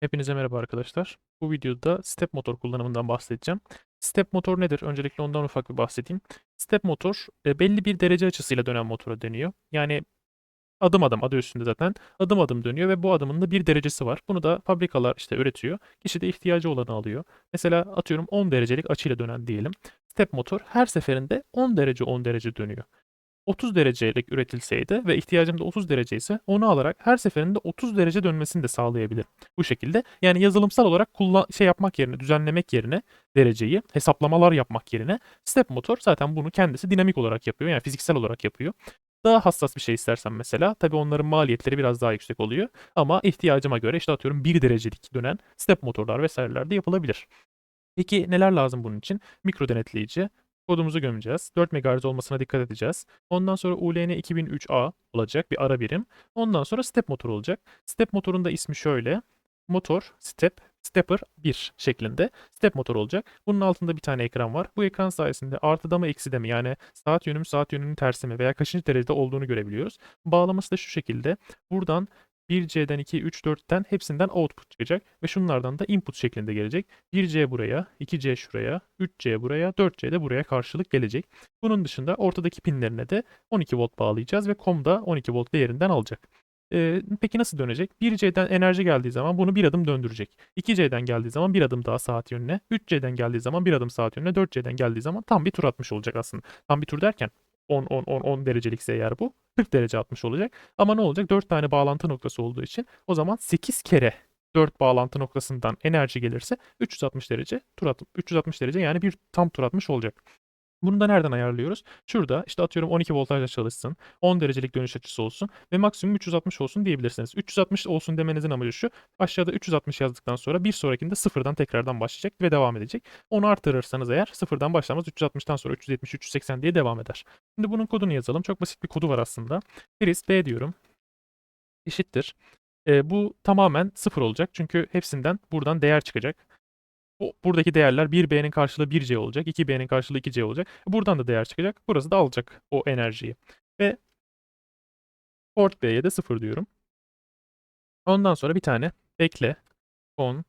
Hepinize merhaba arkadaşlar. Bu videoda step motor kullanımından bahsedeceğim. Step motor nedir? Öncelikle ondan ufak bir bahsedeyim. Step motor e, belli bir derece açısıyla dönen motora deniyor. Yani adım adım adı üstünde zaten adım adım dönüyor ve bu adımın da bir derecesi var. Bunu da fabrikalar işte üretiyor. Kişi de ihtiyacı olanı alıyor. Mesela atıyorum 10 derecelik açıyla dönen diyelim. Step motor her seferinde 10 derece 10 derece dönüyor. 30 derecelik üretilseydi ve ihtiyacım da 30 derece ise onu alarak her seferinde 30 derece dönmesini de sağlayabilirim. Bu şekilde yani yazılımsal olarak kullan şey yapmak yerine, düzenlemek yerine dereceyi, hesaplamalar yapmak yerine step motor zaten bunu kendisi dinamik olarak yapıyor. Yani fiziksel olarak yapıyor. Daha hassas bir şey istersen mesela tabii onların maliyetleri biraz daha yüksek oluyor. Ama ihtiyacıma göre işte atıyorum 1 derecelik dönen step motorlar vesaireler de yapılabilir. Peki neler lazım bunun için? Mikro denetleyici, kodumuzu gömeceğiz. 4 MHz olmasına dikkat edeceğiz. Ondan sonra ULN 2003A olacak bir ara birim. Ondan sonra step motor olacak. Step motorun da ismi şöyle. Motor, step, stepper 1 şeklinde step motor olacak. Bunun altında bir tane ekran var. Bu ekran sayesinde artıda mı ekside mi yani saat yönü mü saat yönünün tersi mi veya kaçıncı derecede olduğunu görebiliyoruz. Bağlaması da şu şekilde. Buradan 1C'den 2, 3, 4'ten hepsinden output çıkacak ve şunlardan da input şeklinde gelecek. 1C buraya, 2C şuraya, 3C buraya, 4C de buraya karşılık gelecek. Bunun dışında ortadaki pinlerine de 12 volt bağlayacağız ve COM da 12 volt değerinden alacak. Ee, peki nasıl dönecek? 1C'den enerji geldiği zaman bunu bir adım döndürecek. 2C'den geldiği zaman bir adım daha saat yönüne. 3C'den geldiği zaman bir adım saat yönüne. 4C'den geldiği zaman tam bir tur atmış olacak aslında. Tam bir tur derken 10 10 10 10 derecelikse eğer bu 40 derece atmış olacak. Ama ne olacak? 4 tane bağlantı noktası olduğu için o zaman 8 kere 4 bağlantı noktasından enerji gelirse 360 derece tur at 360 derece yani bir tam tur atmış olacak. Bunu da nereden ayarlıyoruz? Şurada işte atıyorum 12 voltajla çalışsın, 10 derecelik dönüş açısı olsun ve maksimum 360 olsun diyebilirsiniz. 360 olsun demenizin amacı şu. Aşağıda 360 yazdıktan sonra bir sonrakinde sıfırdan tekrardan başlayacak ve devam edecek. Onu artırırsanız eğer sıfırdan başlamaz 360'tan sonra 370, 380 diye devam eder. Şimdi bunun kodunu yazalım. Çok basit bir kodu var aslında. Priz B diyorum. Eşittir. E, bu tamamen sıfır olacak. Çünkü hepsinden buradan değer çıkacak. Bu, buradaki değerler 1B'nin karşılığı 1C olacak. 2B'nin karşılığı 2C olacak. Buradan da değer çıkacak. Burası da alacak o enerjiyi. Ve port B'ye de 0 diyorum. Ondan sonra bir tane bekle. 10.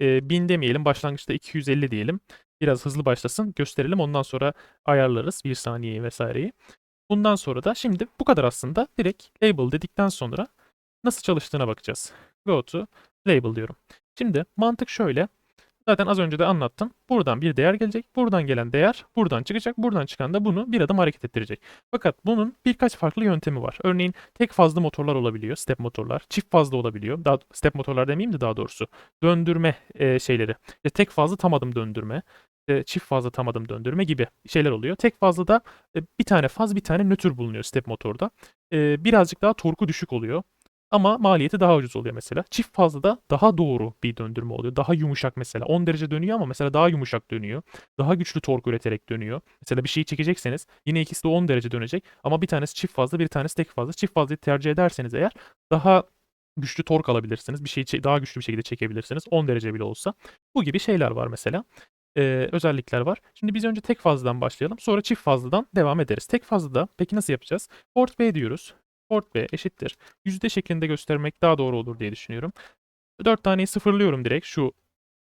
E, 1000 demeyelim. Başlangıçta 250 diyelim. Biraz hızlı başlasın. Gösterelim. Ondan sonra ayarlarız. 1 saniyeyi vesaireyi. Bundan sonra da şimdi bu kadar aslında. Direkt label dedikten sonra nasıl çalıştığına bakacağız. Go to label diyorum. Şimdi mantık şöyle. Zaten az önce de anlattım. Buradan bir değer gelecek. Buradan gelen değer buradan çıkacak. Buradan çıkan da bunu bir adım hareket ettirecek. Fakat bunun birkaç farklı yöntemi var. Örneğin tek fazlı motorlar olabiliyor. Step motorlar. Çift fazlı olabiliyor. Daha, step motorlar demeyeyim de daha doğrusu. Döndürme e, şeyleri. İşte tek fazlı tam adım döndürme. işte çift fazla tam adım döndürme gibi şeyler oluyor. Tek fazla da e, bir tane faz bir tane nötr bulunuyor step motorda. E, birazcık daha torku düşük oluyor. Ama maliyeti daha ucuz oluyor mesela. Çift fazla da daha doğru bir döndürme oluyor. Daha yumuşak mesela. 10 derece dönüyor ama mesela daha yumuşak dönüyor. Daha güçlü tork üreterek dönüyor. Mesela bir şeyi çekecekseniz yine ikisi de 10 derece dönecek. Ama bir tanesi çift fazla bir tanesi tek fazla. Çift fazlayı tercih ederseniz eğer daha güçlü tork alabilirsiniz. Bir şeyi daha güçlü bir şekilde çekebilirsiniz. 10 derece bile olsa. Bu gibi şeyler var mesela. Ee, özellikler var. Şimdi biz önce tek fazladan başlayalım. Sonra çift fazladan devam ederiz. Tek fazlada peki nasıl yapacağız? Port B diyoruz. Port B eşittir. Yüzde şeklinde göstermek daha doğru olur diye düşünüyorum. 4 taneyi sıfırlıyorum direkt şu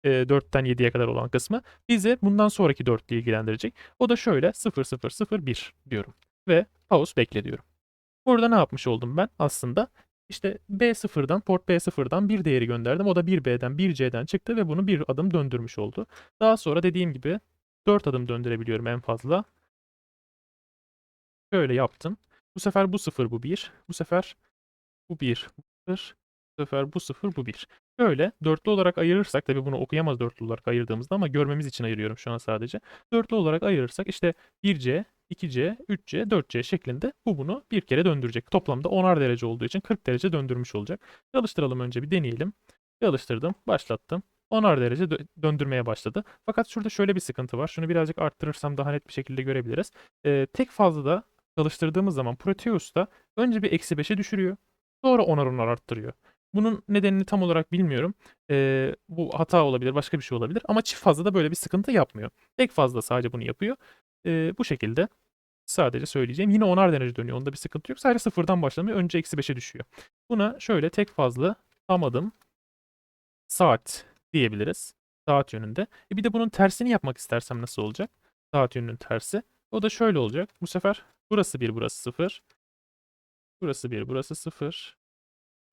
e, 4'ten 7'ye kadar olan kısmı. Bize bundan sonraki 4'lü ilgilendirecek. O da şöyle 0001 diyorum. Ve pause bekle diyorum. Burada ne yapmış oldum ben aslında? İşte B0'dan, port B0'dan bir değeri gönderdim. O da 1B'den 1C'den çıktı ve bunu bir adım döndürmüş oldu. Daha sonra dediğim gibi 4 adım döndürebiliyorum en fazla. Şöyle yaptım. Bu sefer bu 0 bu 1. Bu sefer bu 1 bu 0. Bu sefer bu 0 bu 1. Böyle dörtlü olarak ayırırsak tabii bunu okuyamaz dörtlü olarak ayırdığımızda ama görmemiz için ayırıyorum şu an sadece. Dörtlü olarak ayırırsak işte 1C, 2C, 3C, 4C şeklinde bu bunu bir kere döndürecek. Toplamda 10'ar derece olduğu için 40 derece döndürmüş olacak. Çalıştıralım önce bir deneyelim. Çalıştırdım, başlattım. 10'ar derece dö- döndürmeye başladı. Fakat şurada şöyle bir sıkıntı var. Şunu birazcık arttırırsam daha net bir şekilde görebiliriz. Ee, tek fazla da çalıştırdığımız zaman Proteus'ta önce bir eksi 5'e düşürüyor. Sonra onar onar arttırıyor. Bunun nedenini tam olarak bilmiyorum. Ee, bu hata olabilir, başka bir şey olabilir. Ama çift fazla da böyle bir sıkıntı yapmıyor. Tek fazla sadece bunu yapıyor. Ee, bu şekilde sadece söyleyeceğim. Yine onar derece dönüyor. Onda bir sıkıntı yok. Sadece sıfırdan başlamıyor. Önce eksi 5'e düşüyor. Buna şöyle tek fazla tam adım saat diyebiliriz. Saat yönünde. E bir de bunun tersini yapmak istersem nasıl olacak? Saat yönünün tersi. O da şöyle olacak. Bu sefer burası 1, burası 0. Burası 1, burası 0.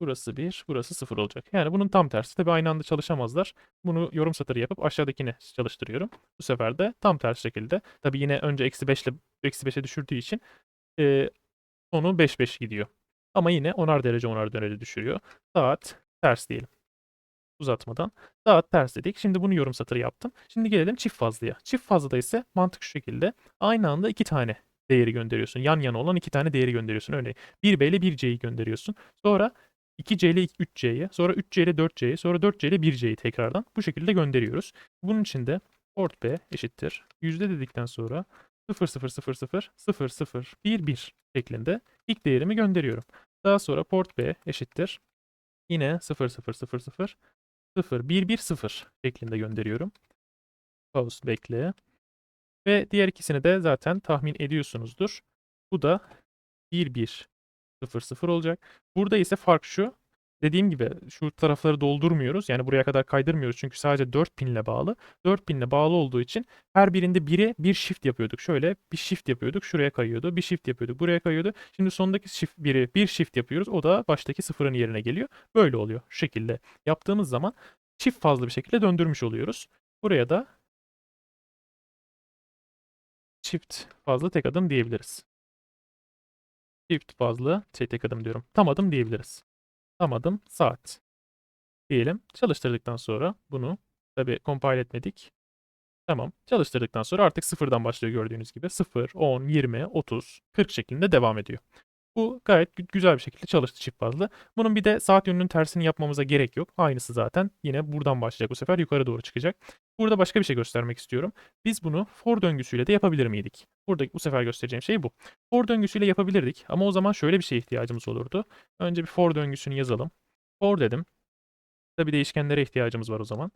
Burası 1, burası 0 olacak. Yani bunun tam tersi. Tabii aynı anda çalışamazlar. Bunu yorum satırı yapıp aşağıdakini çalıştırıyorum. Bu sefer de tam ters şekilde. Tabii yine önce eksi 5 ile eksi 5'e düşürdüğü için e, sonu 5 5 gidiyor. Ama yine 10'ar derece 10'ar derece düşürüyor. Saat ters diyelim. Uzatmadan. Saat ters dedik. Şimdi bunu yorum satırı yaptım. Şimdi gelelim çift fazlıya. Çift fazlıda ise mantık şu şekilde. Aynı anda iki tane değeri gönderiyorsun. Yan yana olan iki tane değeri gönderiyorsun. Örneğin 1B ile 1C'yi gönderiyorsun. Sonra 2C ile 3C'yi, sonra 3C ile 4C'yi, sonra 4C ile 1C'yi tekrardan bu şekilde gönderiyoruz. Bunun için de port B eşittir. Yüzde dedikten sonra 0 0 0 0 0 0 1 1 şeklinde ilk değerimi gönderiyorum. Daha sonra port B eşittir. Yine 0 0 0 0 0 1 1 0 şeklinde gönderiyorum. Pause bekle. Ve diğer ikisini de zaten tahmin ediyorsunuzdur. Bu da 1 1 0 0 olacak. Burada ise fark şu. Dediğim gibi şu tarafları doldurmuyoruz. Yani buraya kadar kaydırmıyoruz. Çünkü sadece 4 pinle bağlı. 4 pinle bağlı olduğu için her birinde 1'e bir shift yapıyorduk. Şöyle bir shift yapıyorduk. Şuraya kayıyordu. Bir shift yapıyorduk. Buraya kayıyordu. Şimdi sondaki shift 1'i bir shift yapıyoruz. O da baştaki sıfırın yerine geliyor. Böyle oluyor. Şu şekilde yaptığımız zaman çift fazla bir şekilde döndürmüş oluyoruz. Buraya da çift fazla tek adım diyebiliriz. Çift fazla şey tek adım diyorum. Tam adım diyebiliriz. Tam adım saat diyelim. Çalıştırdıktan sonra bunu tabi compile etmedik. Tamam. Çalıştırdıktan sonra artık sıfırdan başlıyor gördüğünüz gibi. 0, 10, 20, 30, 40 şeklinde devam ediyor. Bu gayet gü- güzel bir şekilde çalıştı çift fazla. Bunun bir de saat yönünün tersini yapmamıza gerek yok. Aynısı zaten yine buradan başlayacak bu sefer yukarı doğru çıkacak. Burada başka bir şey göstermek istiyorum. Biz bunu for döngüsüyle de yapabilir miydik? Burada bu sefer göstereceğim şey bu. For döngüsüyle yapabilirdik ama o zaman şöyle bir şeye ihtiyacımız olurdu. Önce bir for döngüsünü yazalım. For dedim. Tabii değişkenlere ihtiyacımız var o zaman.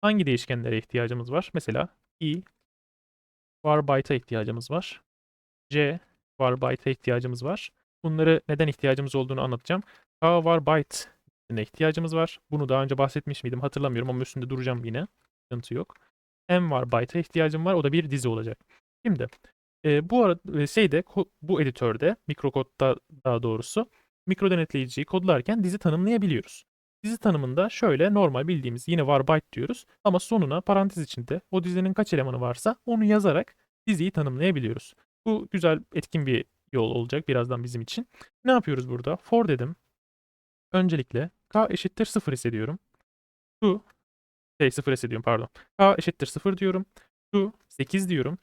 Hangi değişkenlere ihtiyacımız var? Mesela i var byte'a ihtiyacımız var. c var byte'a ihtiyacımız var. Bunları neden ihtiyacımız olduğunu anlatacağım. K var byte'ine ihtiyacımız var. Bunu daha önce bahsetmiş miydim hatırlamıyorum ama üstünde duracağım yine. Sıkıntı yok. M var byte'a ihtiyacım var. O da bir dizi olacak. Şimdi e, bu arada e, şeyde bu editörde mikrokodda daha doğrusu mikro denetleyiciyi kodlarken dizi tanımlayabiliyoruz. Dizi tanımında şöyle normal bildiğimiz yine var byte diyoruz ama sonuna parantez içinde o dizinin kaç elemanı varsa onu yazarak diziyi tanımlayabiliyoruz. Bu güzel etkin bir yol olacak birazdan bizim için. Ne yapıyoruz burada? For dedim. Öncelikle k eşittir 0 hissediyorum. Şu şey 0 hissediyorum pardon. k eşittir 0 diyorum. Şu 8 diyorum.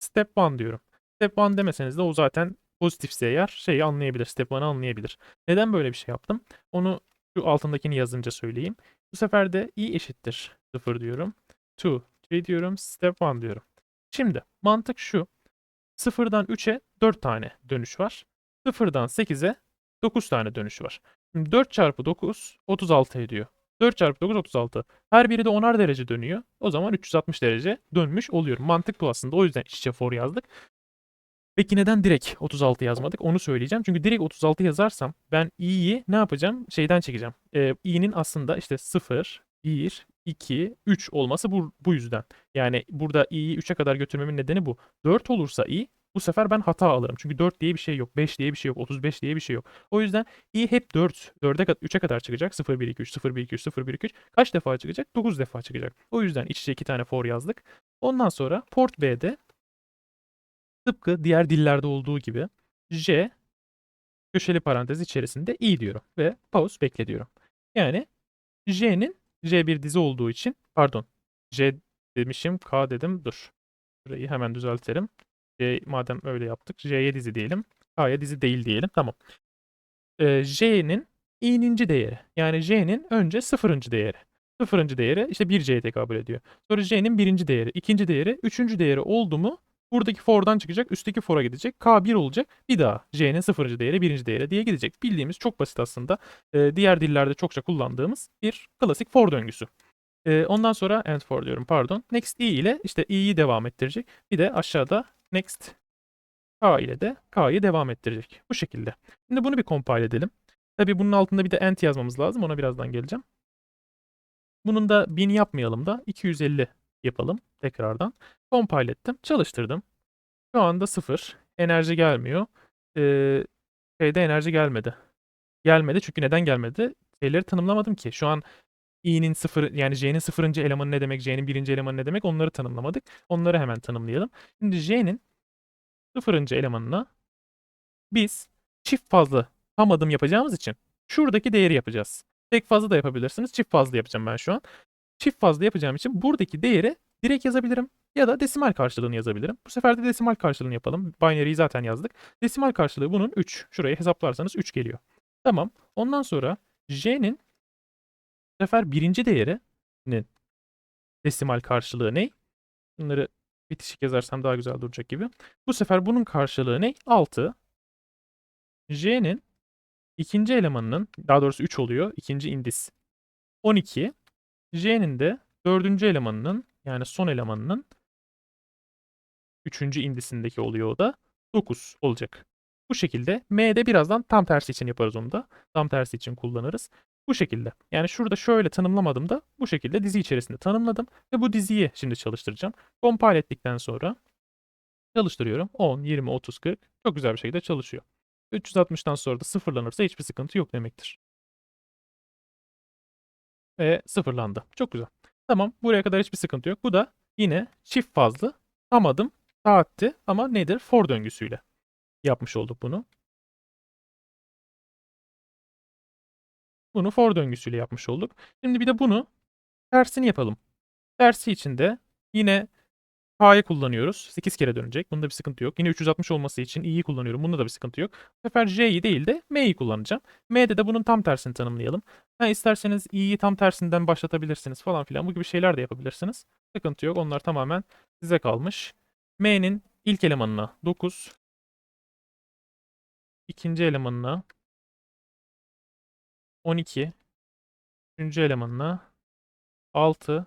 Step 1 diyorum. Step 1 demeseniz de o zaten pozitifse eğer şeyi anlayabilir. Step 1'ı anlayabilir. Neden böyle bir şey yaptım? Onu şu altındakini yazınca söyleyeyim. Bu sefer de i eşittir 0 diyorum. 2, 3 diyorum. Step 1 diyorum. Şimdi mantık şu. 0'dan 3'e 4 tane dönüş var. 0'dan 8'e 9 tane dönüş var. Şimdi 4 çarpı 9 36 ediyor. 4 çarpı 9 36. Her biri de 10'ar derece dönüyor. O zaman 360 derece dönmüş oluyor. Mantık bu aslında. O yüzden iç içe for yazdık. Peki neden direkt 36 yazmadık? Onu söyleyeceğim. Çünkü direkt 36 yazarsam ben i'yi ne yapacağım? Şeyden çekeceğim. Ee, i'nin aslında işte 0, 1, 2, 3 olması bu, bu yüzden. Yani burada i'yi 3'e kadar götürmemin nedeni bu. 4 olursa i bu sefer ben hata alırım. Çünkü 4 diye bir şey yok, 5 diye bir şey yok, 35 diye bir şey yok. O yüzden i hep 4, 4'e kadar 3'e kadar çıkacak. 0 1 2 3 0 1 2 3 0 1 2 3 kaç defa çıkacak? 9 defa çıkacak. O yüzden iç içe iki tane for yazdık. Ondan sonra port B'de tıpkı diğer dillerde olduğu gibi J köşeli parantez içerisinde i diyorum ve pause bekle diyorum. Yani J'nin J1 dizi olduğu için pardon J demişim K dedim dur. Burayı hemen düzeltelim. J, madem öyle yaptık J'ye dizi diyelim. K'ya dizi değil diyelim. Tamam. Ee, J'nin i'ninci değeri. Yani J'nin önce sıfırıncı değeri. Sıfırıncı değeri işte 1C'ye tekabül ediyor. Sonra J'nin birinci değeri, ikinci değeri, üçüncü değeri oldu mu buradaki for'dan çıkacak, üstteki for'a gidecek. K1 olacak. Bir daha J'nin sıfırıncı değeri, birinci değeri diye gidecek. Bildiğimiz çok basit aslında. Ee, diğer dillerde çokça kullandığımız bir klasik for döngüsü. Ee, ondan sonra end for diyorum pardon. Next i ile işte i'yi devam ettirecek. Bir de aşağıda next k ile de k'yı devam ettirecek. Bu şekilde. Şimdi bunu bir compile edelim. Tabii bunun altında bir de end yazmamız lazım. Ona birazdan geleceğim. Bunun da 1000 yapmayalım da 250 yapalım tekrardan. Compile ettim. Çalıştırdım. Şu anda 0. Enerji gelmiyor. Ee, şeyde enerji gelmedi. Gelmedi çünkü neden gelmedi? Şeyleri tanımlamadım ki. Şu an i'nin sıfır yani j'nin sıfırıncı elemanı ne demek, j'nin birinci elemanı ne demek onları tanımlamadık. Onları hemen tanımlayalım. Şimdi j'nin sıfırıncı elemanına biz çift fazla tam adım yapacağımız için şuradaki değeri yapacağız. Tek fazla da yapabilirsiniz. Çift fazla yapacağım ben şu an. Çift fazla yapacağım için buradaki değeri direkt yazabilirim ya da desimal karşılığını yazabilirim. Bu sefer de desimal karşılığını yapalım. Binary'yi zaten yazdık. Desimal karşılığı bunun 3. Şuraya hesaplarsanız 3 geliyor. Tamam. Ondan sonra j'nin bu sefer birinci değerinin desimal karşılığı ne? Bunları bitişik yazarsam daha güzel duracak gibi. Bu sefer bunun karşılığı ne? 6. J'nin ikinci elemanının, daha doğrusu 3 oluyor. ikinci indis 12. J'nin de dördüncü elemanının, yani son elemanının üçüncü indisindeki oluyor o da 9 olacak. Bu şekilde M'de birazdan tam tersi için yaparız onu da. Tam tersi için kullanırız. Bu şekilde. Yani şurada şöyle tanımlamadım da bu şekilde dizi içerisinde tanımladım. Ve bu diziyi şimdi çalıştıracağım. Compile ettikten sonra çalıştırıyorum. 10, 20, 30, 40 çok güzel bir şekilde çalışıyor. 360'tan sonra da sıfırlanırsa hiçbir sıkıntı yok demektir. Ve sıfırlandı. Çok güzel. Tamam buraya kadar hiçbir sıkıntı yok. Bu da yine çift fazlı tam adım saatti ama nedir? For döngüsüyle yapmış olduk bunu. Bunu for döngüsüyle yapmış olduk. Şimdi bir de bunu tersini yapalım. Tersi için de yine K'yı kullanıyoruz. 8 kere dönecek. Bunda bir sıkıntı yok. Yine 360 olması için i'yi kullanıyorum. Bunda da bir sıkıntı yok. Bu sefer j'yi değil de m'yi kullanacağım. M'de de bunun tam tersini tanımlayalım. Ha, isterseniz i'yi tam tersinden başlatabilirsiniz falan filan. Bu gibi şeyler de yapabilirsiniz. Sıkıntı yok. Onlar tamamen size kalmış. M'nin ilk elemanına 9. ikinci elemanına 12. Üçüncü elemanına 6.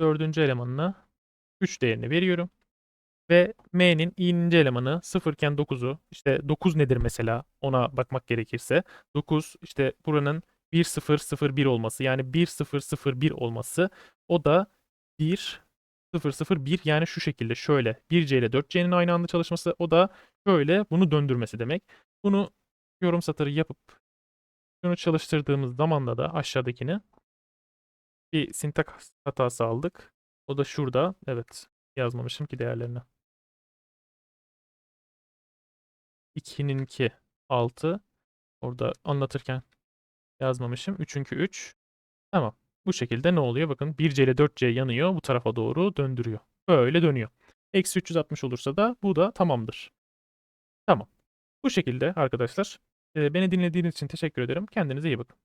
Dördüncü elemanına 3 değerini veriyorum. Ve m'nin i'ninci elemanı 0 iken 9'u işte 9 nedir mesela ona bakmak gerekirse 9 işte buranın 1 0 0 1 olması yani 1 0 0 1 olması o da 1 0 0 1 yani şu şekilde şöyle 1c ile 4c'nin aynı anda çalışması o da şöyle bunu döndürmesi demek. Bunu yorum satırı yapıp şunu çalıştırdığımız zamanda da aşağıdakini bir sintaks hatası aldık. O da şurada. Evet. Yazmamışım ki değerlerini. 2'ninki 6. Orada anlatırken yazmamışım. 3'ünkü 3. Tamam. Bu şekilde ne oluyor? Bakın 1C ile 4C yanıyor. Bu tarafa doğru döndürüyor. Böyle dönüyor. Eksi 360 olursa da bu da tamamdır. Tamam. Bu şekilde arkadaşlar. Beni dinlediğiniz için teşekkür ederim. Kendinize iyi bakın.